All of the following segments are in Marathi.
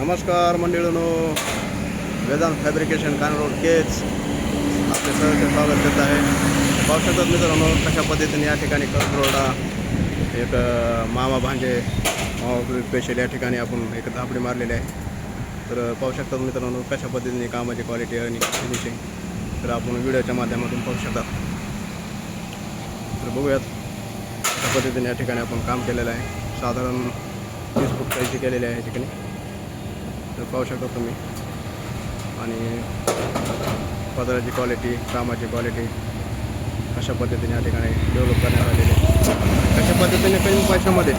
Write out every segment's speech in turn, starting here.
नमस्कार मंडळीनो. वेदांत फॅब्रिकेशन कान रोड केच आपले सहर्ष स्वागत करत आहे. पाहू शकतात मित्रांनो कशा पद्धतीने या ठिकाणी कर्ज रोडा एक मामा भांजे मामा स्पेशल या ठिकाणी आपण एक धापडी मारलेली आहे. तर पाहू शकतात मित्रांनो कशा पद्धतीने कामाची क्वालिटी आणि फिनिशिंग तर आपण व्हिडिओच्या माध्यमातून पाहू शकतात तर बघूयात कशा पद्धतीने या ठिकाणी आपण काम केलेलं आहे. साधारण तीस फूट कैची केलेली आहे या ठिकाणी तर पाहू शकता तुम्ही. आणि पदराची क्वालिटी कामाची क्वालिटी अशा पद्धतीने या ठिकाणी डेव्हलप करण्यात आलेली आहे. पद्धतीने कमी पैशामध्ये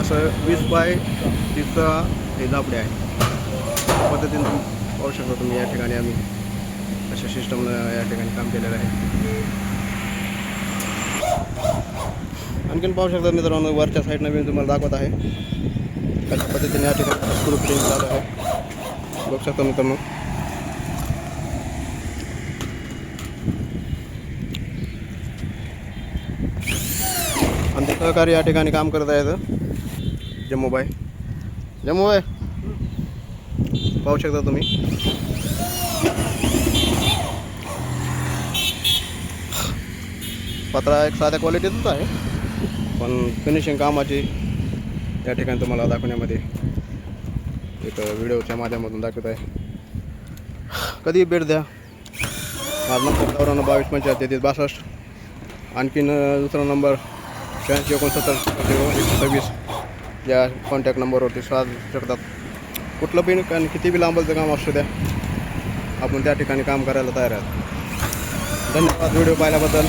असं वीस बाय तीसचा हे दापडे आहे. अशा पद्धतीने पाहू शकता तुम्ही या ठिकाणी आम्ही अशा सिस्टमनं या ठिकाणी काम केलेलं आहे. आणखीन पाहू शकता मित्रांनो वरच्या साईडनं मी तुम्हाला दाखवत आहे. कशा पद्धतीने या ठिकाणी स्क्रू फिटिंग चालू आहे. बघू शकता मित्रांनो. आमचे सहकारी या ठिकाणी काम करत आहेत. जम्मूबाई जम्मूबाई पाहू शकता तुम्ही. पत्रा एक साध्या क्वालिटीचाच आहे. पण फिनिशिंग कामाची त्या ठिकाणी तुम्हाला दाखवण्यामध्ये एक व्हिडिओच्या माध्यमातून दाखवत आहे. कधी भेट द्या? माझा नंबर चौऱ्याण्णव बावीस पंचायत तेहतीस बासष्ट. आणखीन दुसरा नंबर शहाऐंशी एकोणसत्तर झिरो एकशे सव्वीस या कॉन्टॅक्ट नंबरवरती साध शकतात. कुठलं पण आणि किती बी लांबलचं काम असू द्या. आपण त्या ठिकाणी काम करायला तयार आहात. धन्यवाद. व्हिडिओ पाहिल्याबद्दल.